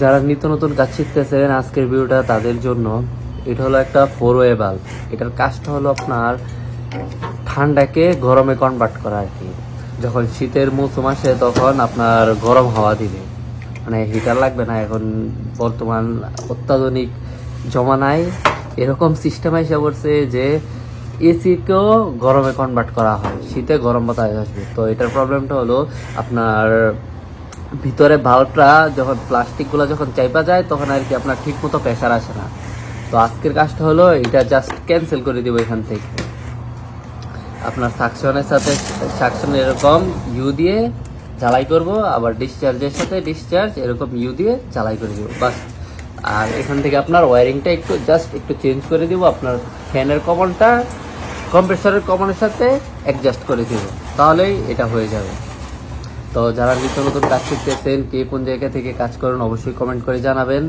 যারা নিত্য নতুন কাজ শিখতেছেন আজকের ভিডিওটা তাদের জন্য, এটা হলো একটা ফোর ওয়ে বাল্ব এটার কাজটা হলো আপনার ঠান্ডাকে গরমে কনভার্ট করা আর কি। যখন শীতের মৌসুম আসে তখন আপনার গরম হাওয়া দিবে। মানে হিটার লাগবে না, এখন বর্তমান অত্যাধুনিক জমানায় এরকম সিস্টেম এসে পড়ছে যে এসিকেও গরমে কনভার্ট করা হয়, শীতে গরম বাতাস আসবে। তো এটার প্রবলেমটা হলো আপনার ভিতরে ভাল্বটা যখন প্লাস্টিকগুলো যখন চাইপা যায়, তখন আর কি আপনার ঠিক মতো প্রেশার আসে না। তো আজকের কাজটা হলো, এটা জাস্ট ক্যান্সেল করে দিব এখান থেকে। আপনার সাকশনের সাথে সাকশন এরকম ইউ দিয়ে জ্বালাই করব, আবার ডিসচার্জের সাথে ডিসচার্জ এরকম ইউ দিয়ে জ্বালাই করে দেবো, বাস। আর এখান থেকে আপনার ওয়ারিংটা একটু জাস্ট একটু চেঞ্জ করে দিব, আপনার ফ্যানের কমনটা কম্প্রেসরের কমনের সাথে অ্যাডজাস্ট করে দিব। তাহলেই এটা হয়ে যাবে। তো যারা নিত্য নতুন কাজ শিখতেছেন কে কোন জায়গা থেকে কাজ করেন অবশ্যই কমেন্ট করে জানাবেন।